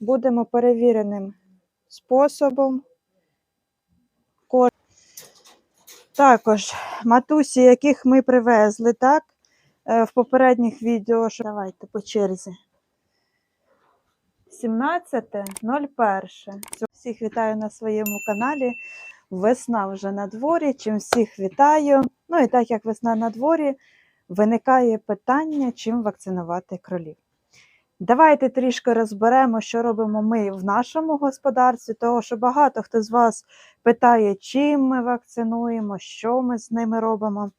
Будемо перевіреним способом. Ко- Також матусі, яких ми привезли, так? е, В попередніх відео. що- Давайте по черзі. 17.01. Всіх вітаю на своєму каналі. Весна вже на дворі. Чим всіх вітаю. Ну і так як весна на дворі, виникає питання, чим вакцинувати кролів. Давайте трішки розберемо, що робимо ми в нашому господарстві, тому що багато хто з вас питає, чим ми вакцинуємо, що ми з ними робимо.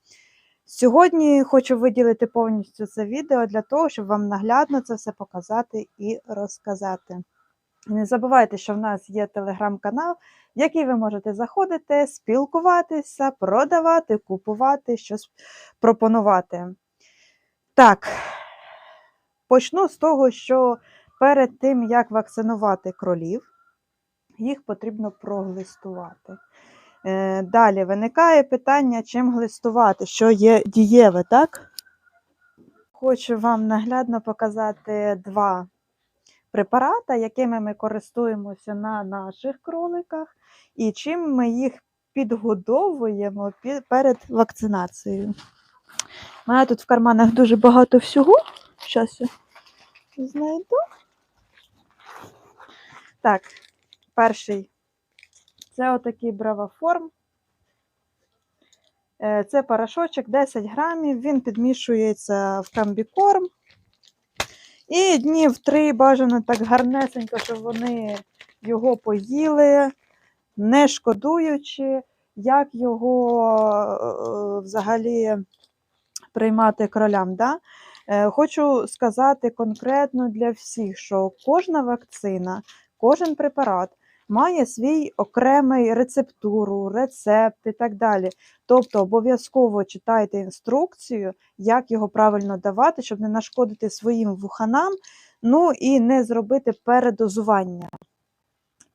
Сьогодні хочу виділити повністю це відео для того, щоб вам наглядно це все показати і розказати. Не забувайте, що в нас є телеграм-канал, в який ви можете заходити, спілкуватися, продавати, купувати, щось пропонувати. Так, почну з того, що перед тим, як вакцинувати кролів, їх потрібно проглистувати. Е, Далі виникає питання, чим глистувати, що є дієве, так? Хочу вам наглядно показати два препарати, якими ми користуємося на наших кроликах, і чим ми їх підгодовуємо перед вакцинацією. У мене тут в карманах дуже багато всього. Щас я знайду. Так, перший це отакий бравоформ. Е, Це порошочок 10 грамів, він підмішується в камбікорм. І днів три бажано так гарнесенько, щоб вони його поїли, не шкодуючи, як його е, взагалі приймати кролям. Да? Е, Хочу сказати конкретно для всіх, що кожна вакцина, кожен препарат має свій окремий рецептуру, рецепт і так далі. Тобто обов'язково читайте інструкцію, як його правильно давати, щоб не нашкодити своїм вуханам, ну і не зробити передозування.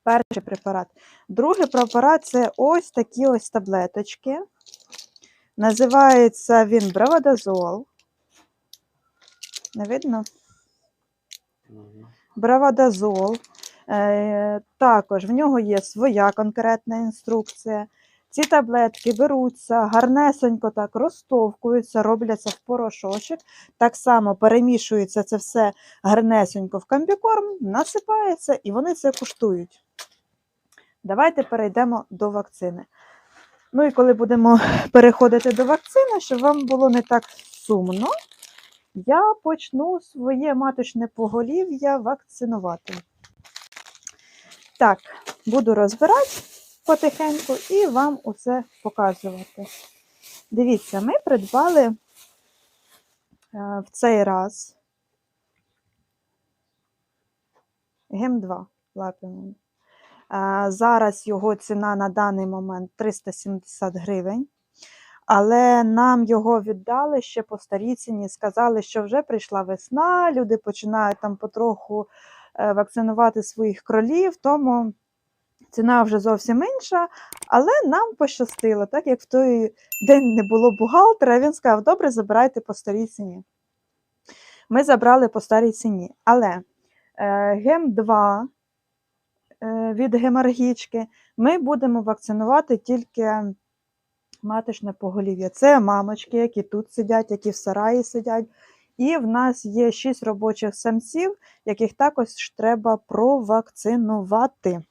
Перший препарат. Другий препарат це ось такі ось таблеточки. Називається він бравадазол. Не видно? Бравадазол. Е, також в нього є своя конкретна інструкція. Ці таблетки беруться, гарнесенько так розтовкуються, робляться в порошочок. Так само перемішується це все гарнесенько в комбікорм, насипається і вони це куштують. Давайте перейдемо до вакцини. Ну і коли будемо переходити до вакцини, щоб вам було не так сумно, я почну своє маточне поголів'я вакцинувати. Так, буду розбирати потихеньку і вам усе показувати. Дивіться, ми придбали е, в цей раз ГЕМ-2 лапіном. Е, Зараз його ціна на даний момент 370 гривень. Але нам його віддали ще по старій ціні. Сказали, що вже прийшла весна, люди починають там потроху е, вакцинувати своїх кролів, тому ціна вже зовсім інша. Але нам пощастило, так як в той день не було бухгалтера, він сказав: добре, забирайте по старій ціні. Ми забрали по старій ціні. Але е, ГЕМ-2 е, від геморгічки ми будемо вакцинувати тільки маточне поголів'я. Це мамочки, які тут сидять, які в сараї сидять. І в нас є 6 робочих самців, яких також треба провакцинувати.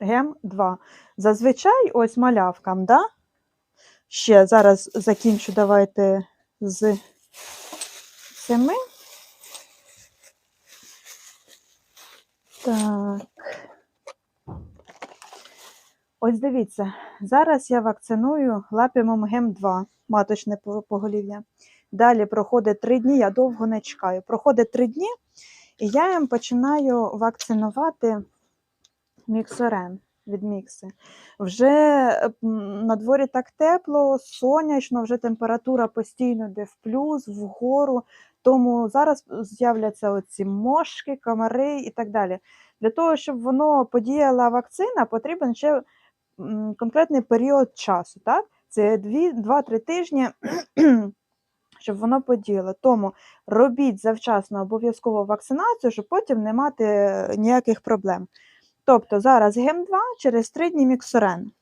ГЕМ-2. Зазвичай ось малявкам, да? Ще зараз закінчу, давайте з цими. Так. Ось дивіться, зараз я вакциную лапімом ГЕМ-2, маточне поголів'я. Далі проходить 3 дні, я довго не чекаю. Проходить 3 дні, і я їм починаю вакцинувати міксорен від мікси. Вже м, на дворі так тепло, сонячно, вже температура постійно йде в плюс, вгору. Тому зараз з'являться оці мошки, комари і так далі. Для того, щоб воно подіяла вакцина, потрібен ще конкретний період часу. Так? Це 2-3 тижні, щоб воно подіяло. Тому робіть завчасно обов'язково вакцинацію, щоб потім не мати е, ніяких проблем. Тобто зараз ГЕМ-2 через 3 дні міксорен.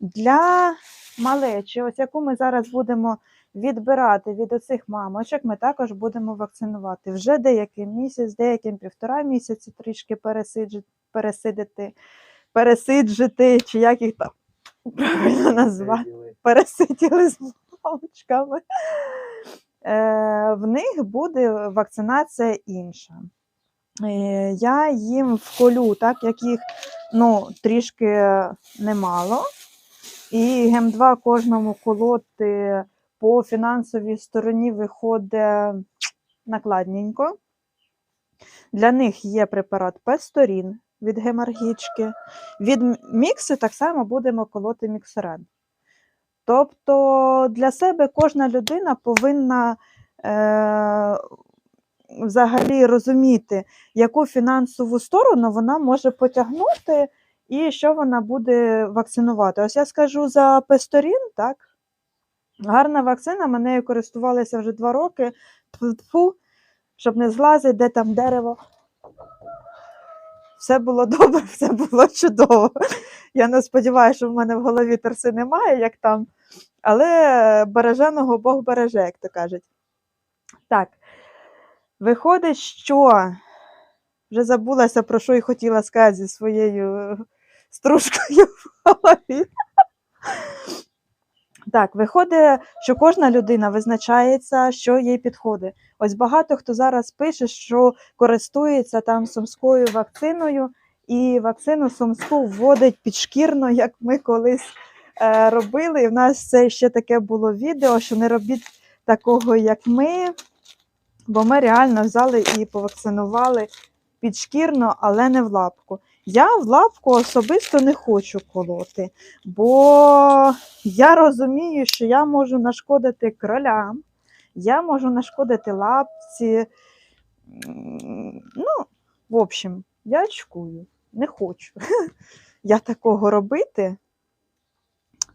Для малечі, ось яку ми зараз будемо відбирати від оцих мамочок, ми також будемо вакцинувати. Вже деякий місяць, деяким півтора місяці трішки пересидити, пересиджити, чи як їх там правильно назвати пересиділи з мамочками. Е, в них буде вакцинація інша. Е, я їм вколю, так як їх ну, трішки немало. І ГЕМ-2 кожному колоти по фінансовій стороні виходить накладненько. Для них є препарат Песторін від геморгічки. Від мікси так само будемо колоти міксерен. Тобто для себе кожна людина повинна е, взагалі розуміти, яку фінансову сторону вона може потягнути і що вона буде вакцинувати. Ось я скажу за Песторін, так? Гарна вакцина, ми нею користувалися вже два роки. Тьфу-тьфу, щоб не злазити, де там дерево. Все було добре, все було чудово. Я не сподіваюся, що в мене в голові торси немає, як там. Але береженого Бог береже, як то кажуть. Так, виходить, що вже забулася, про що й хотіла сказати зі своєю е, стружкою в голові. Так, виходить, що кожна людина визначається, що їй підходить. Ось багато хто зараз пише, що користується там сумською вакциною, і вакцину сумську вводить підшкірно, як ми колись е, робили. І в нас це ще таке було відео, що не робіть такого, як ми, бо ми реально взяли і повакцинували підшкірно, але не в лапку. Я в лапку особисто не хочу колоти, бо я розумію, що я можу нашкодити кролям, я можу нашкодити лапці. Ну, в общем, я очкую, не хочу я такого робити.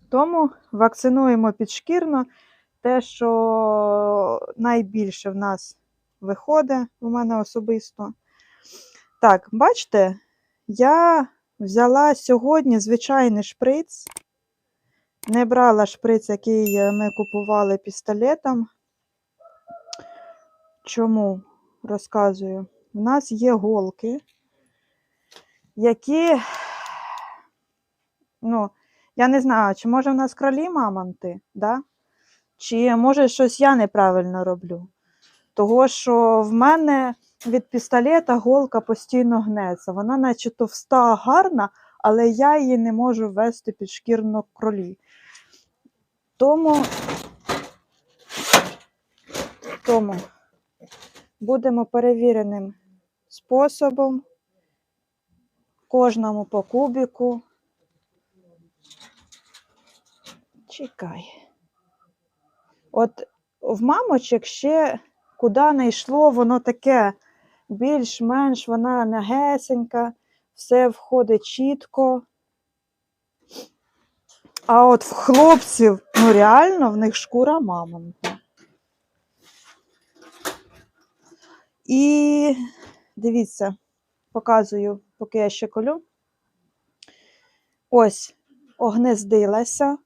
Тому вакцинуємо підшкірно те, що найбільше в нас виходить у мене особисто. Так, бачите, я взяла сьогодні звичайний шприц. Не брала шприц, який е, ми купували пістолетом. Чому розказую? У нас є голки, які, ну, я не знаю, чи може в нас кролі мамонти, да? чи може щось я неправильно роблю. Того, що в мене від пістолета голка постійно гнеться. Вона наче товста, гарна, але я її не можу вести під шкірно кролі. Тому, тому будемо перевіреним способом, кожному по кубіку. Чекай. От в мамочок ще куди не йшло, воно таке більш-менш вона м'ягесенька, все входить чітко. А от в хлопців, ну реально, в них шкура мамонта. І дивіться, показую, поки я ще колю. Ось, огнездилася.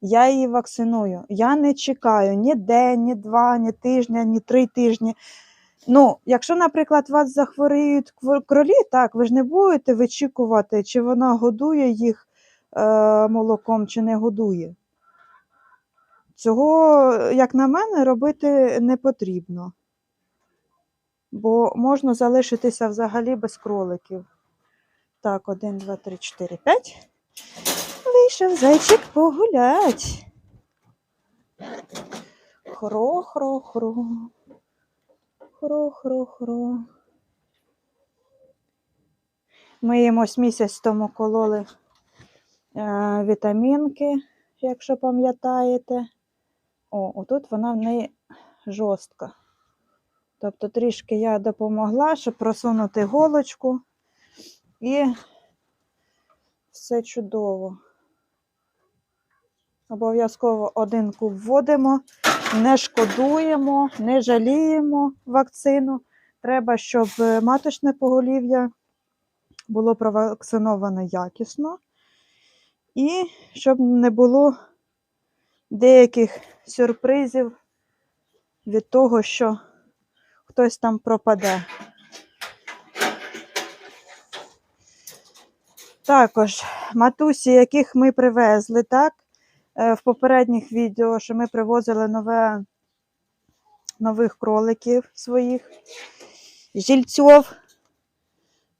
Я її вакциную. Я не чекаю ні день, ні два, ні тижня, ні три тижні. Ну, якщо, наприклад, вас захворіють кролі, так, ви ж не будете вичікувати, чи вона годує їх е, молоком, чи не годує. Цього, як на мене, робити не потрібно. Бо можна залишитися взагалі без кроликів. Так, один, два, три, чотири, п'ять. Вийшов зайчик погулять. Хро-хро-хро. Хро-хро-хро. Ми їм ось місяць тому кололи е, вітамінки, якщо пам'ятаєте. О, отут вона в неї жорстка. Тобто трішки я допомогла, щоб просунути голочку. І все чудово. Обов'язково один куб вводимо не шкодуємо, не жаліємо вакцину. Треба, щоб е, маточне поголів'я було провакциновано якісно, і щоб не було деяких сюрпризів від того, що хтось там пропаде. Також матусі, яких ми привезли, так? Е, В попередніх відео, що ми привозили нове, нових кроликів своїх, жільців,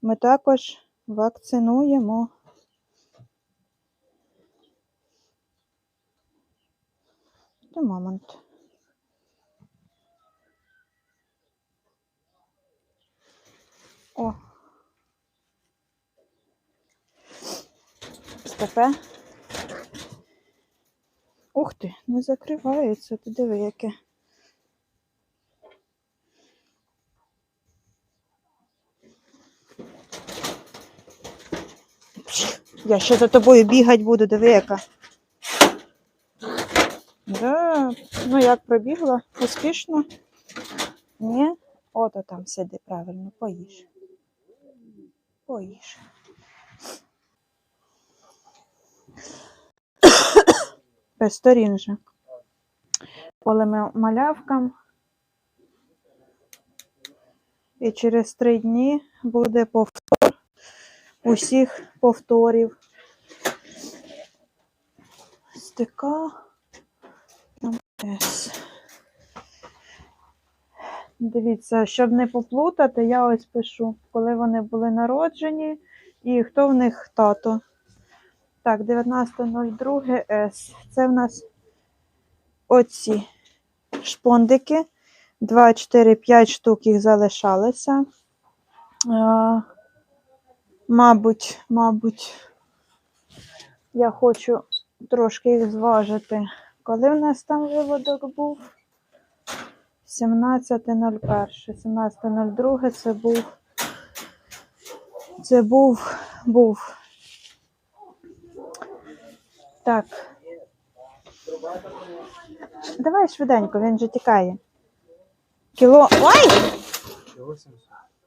ми також вакцинуємо. Де мамонт? О. Степе. Ух ти, не закривається. Ти диви, яке. Я ще за тобою бігати буду, диви, яка. Да. Ну як пробігла? Успішно? Ні? Ото там сиди правильно, поїж. Поїж. Без сторін же. Полимо малявкам. І через три дні буде повтор усіх повторів. Стика. Дивіться, щоб не поплутати, я ось пишу, коли вони були народжені і хто в них тато. Так, 19.02 С. Це в нас оці шпондики. 2, 4, 5 штук їх залишалося. А, мабуть, мабуть, я хочу трошки їх зважити. Коли в нас там виводок був? 17.01. 17.02 це був. Це був, був. Так. Давай швиденько, він же тікає. Кіло. Ой!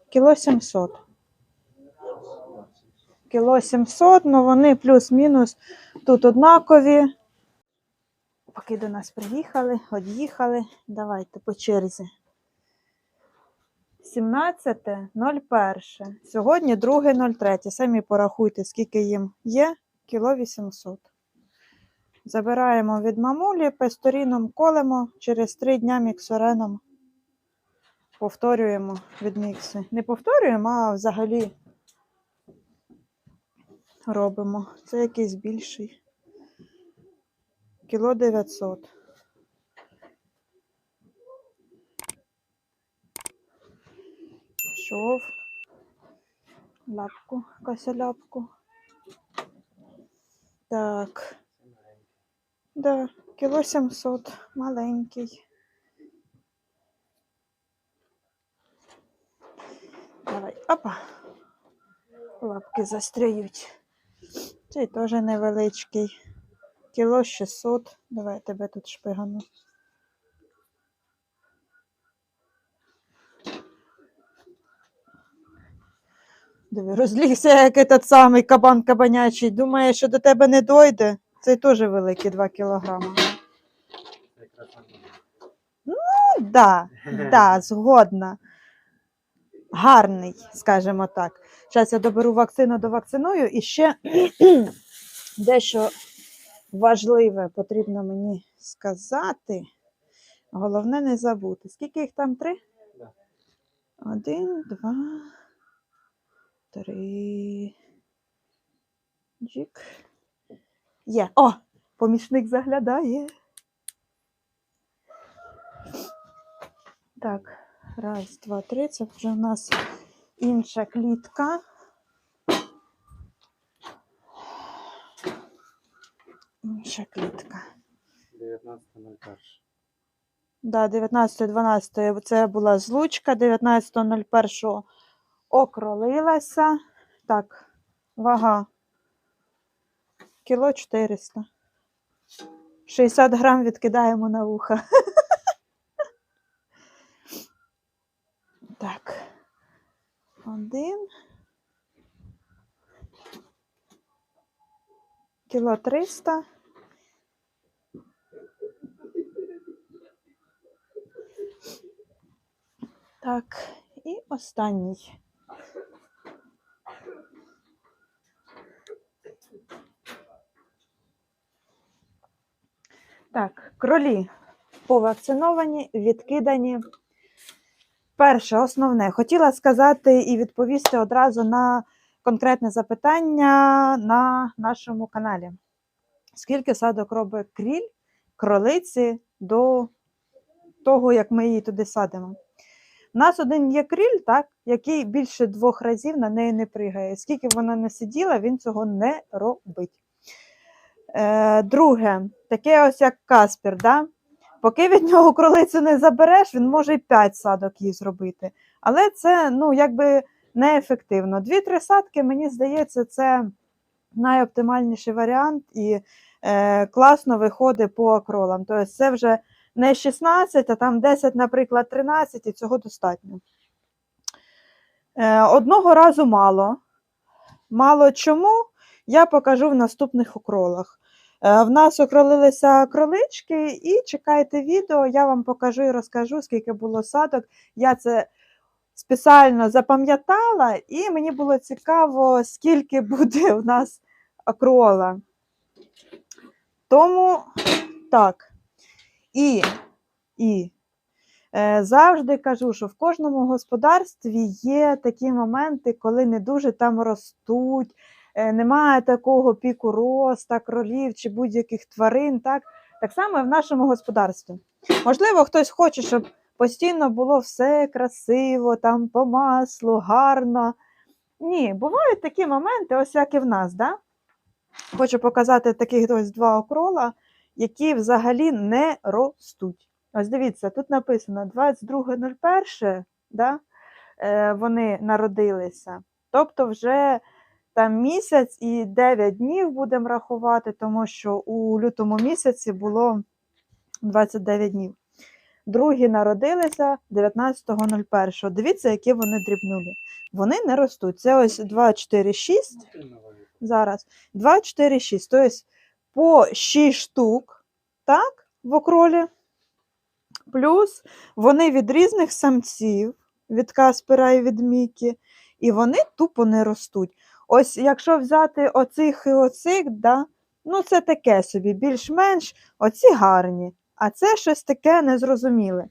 Кіло 700. Кіло 700, ну вони плюс-мінус тут однакові. Поки до нас приїхали, од'їхали. Давайте по черзі. 17.01. Сьогодні 2.03. Самі порахуйте, скільки їм є. Кіло 800. Забираємо від мамулі, песторіном колемо, через 3 дня міксореном повторюємо від мікси. Не повторюємо, а взагалі робимо. Це якийсь більший. Кіло 900. Шов. Лапку, косоляпку. Так. Да, кіло 700, маленький. Давай, опа. Лапки застряють. Цей теж невеличкий. Кіло 600. Давай тебе тут шпигану. Диви, розлігся, як этот самий кабан кабанячий. Думає, що до тебе не дойде. Цей теж великий 2 кілограма. Ну, да, да, згодна. Гарний, скажімо так. Зараз я доберу вакцину до вакциную і ще дещо важливе потрібно мені сказати. Головне не забути. Скільки їх там три? Один, два, три. Джик. Є. О! Помічник заглядає. Так, раз, два, три. Це вже у нас інша клітка. Інша клітка. 19.01. Да, 19.12 це була злучка, 19.01 окролилася. Так, вага. Кіло 400. 60 грам відкидаємо на вуха. Так. Один. Кіло 300. Так, і останній. Так, кролі повакциновані, відкидані. Перше, основне, хотіла сказати і відповісти одразу на конкретне запитання на нашому каналі. Скільки садок робить кріль, кролиці до того, як ми її туди садимо? У нас один є кріль, так, який більше двох разів на неї не пригає. Скільки вона не сиділа, він цього не робить. Е, друге, таке ось як Каспір, да? поки від нього кролицю не забереш, він може і 5 садок їй зробити. Але це ну, якби неефективно. Дві-три садки, мені здається, це найоптимальніший варіант і е, класно виходить по акролам. Тобто це вже не 16, а там 10, наприклад, 13, і цього достатньо. Е, одного разу мало. Мало чому, я покажу в наступних окролах. Е, В нас окролилися кролички, і чекайте відео, я вам покажу і розкажу, скільки було садок. Я це спеціально запам'ятала, і мені було цікаво, скільки буде в нас акрола. Тому так. І, і е, завжди кажу, що в кожному господарстві є такі моменти, коли не дуже там ростуть, немає такого піку роста, кролів чи будь-яких тварин. Так? так само і в нашому господарстві. Можливо, хтось хоче, щоб постійно було все красиво, там по маслу, гарно. Ні, бувають такі моменти, ось як і в нас. Да? Хочу показати таких ось два окрола, які взагалі не ростуть. Ось дивіться, тут написано 22.01, да? е, вони народилися. Тобто вже там місяць і 9 днів будемо рахувати, тому що у лютому місяці було 29 днів. Другі народилися 19.01. Дивіться, які вони дрібнулі. Вони не ростуть. Це ось 2, 4, 6 зараз. 2, 4, 6. Тобто по 6 штук, так, в окролі. Плюс вони від різних самців, від Каспера і від Мікі, і вони тупо не ростуть. Ось якщо взяти оцих і оцих, да, ну це таке собі, більш-менш, оці гарні, а це щось таке незрозуміле.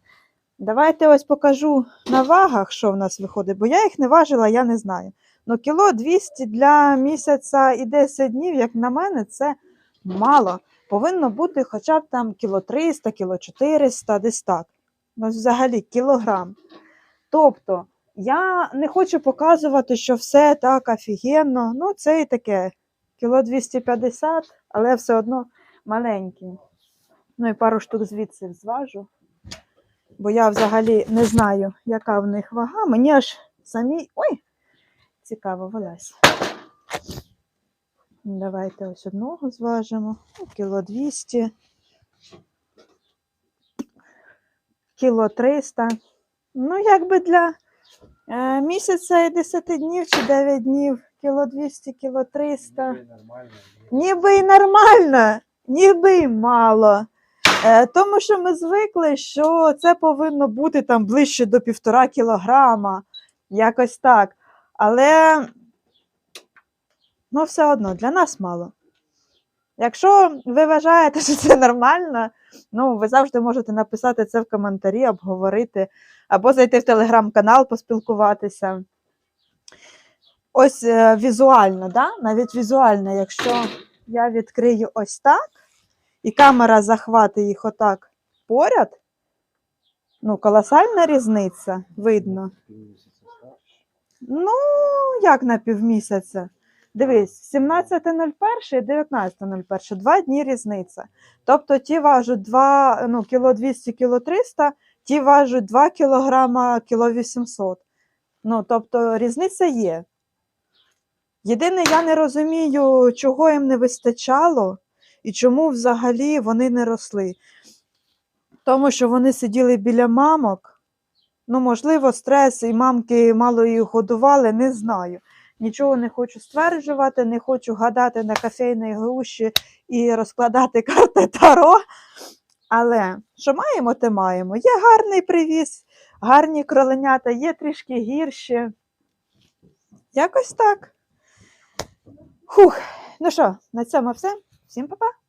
Давайте ось покажу на вагах, що в нас виходить, бо я їх не важила, я не знаю. Ну, кіло 200 для місяця і 10 днів, як на мене, це мало. Повинно бути хоча б там кіло 300, кіло 400, десь так. Ну, взагалі, кілограм. Тобто, я не хочу показувати, що все так офігенно. Ну, це і таке. Кіло 250, але все одно маленькі. Ну і пару штук звідси зважу. Бо я взагалі не знаю, яка в них вага. Мені аж самі. Ой! Цікаво, вилазь. Давайте ось одного зважимо. Ну, Кіло 200. Кіло 300. Ну, якби для місяця і 10 днів чи 9 днів. Кіло 200, кіло 300. Нормально. Ніби і нормально, ніби і мало. Е, тому що ми звикли, що це повинно бути там ближче до півтора кілограма, якось так. Але ну, все одно для нас мало. Якщо ви вважаєте, що це нормально, ну ви завжди можете написати це в коментарі, обговорити, або зайти в телеграм-канал, поспілкуватися. Ось е, візуально, да? навіть візуально, якщо я відкрию ось так, і камера захватить їх отак поряд, ну, колосальна різниця, видно. Ну, як на півмісяця? Дивись, 17.01 і 19.01, два дні різниця. Тобто ті важать 2, ну, кіло 200, кіло 300, ті важать 2 кілограма, кіло 800. Ну, тобто різниця є. Єдине, я не розумію, чого їм не вистачало і чому взагалі вони не росли. Тому що вони сиділи біля мамок. Ну, можливо, стрес і мамки мало їх годували, не знаю. Нічого не хочу стверджувати, не хочу гадати на кофейній груші і розкладати карти Таро. Але що маємо, те маємо. Є гарний привіз, гарні кроленята, є трішки гірші. Якось так. Хух. Ну що, на цьому все. Всім па-па.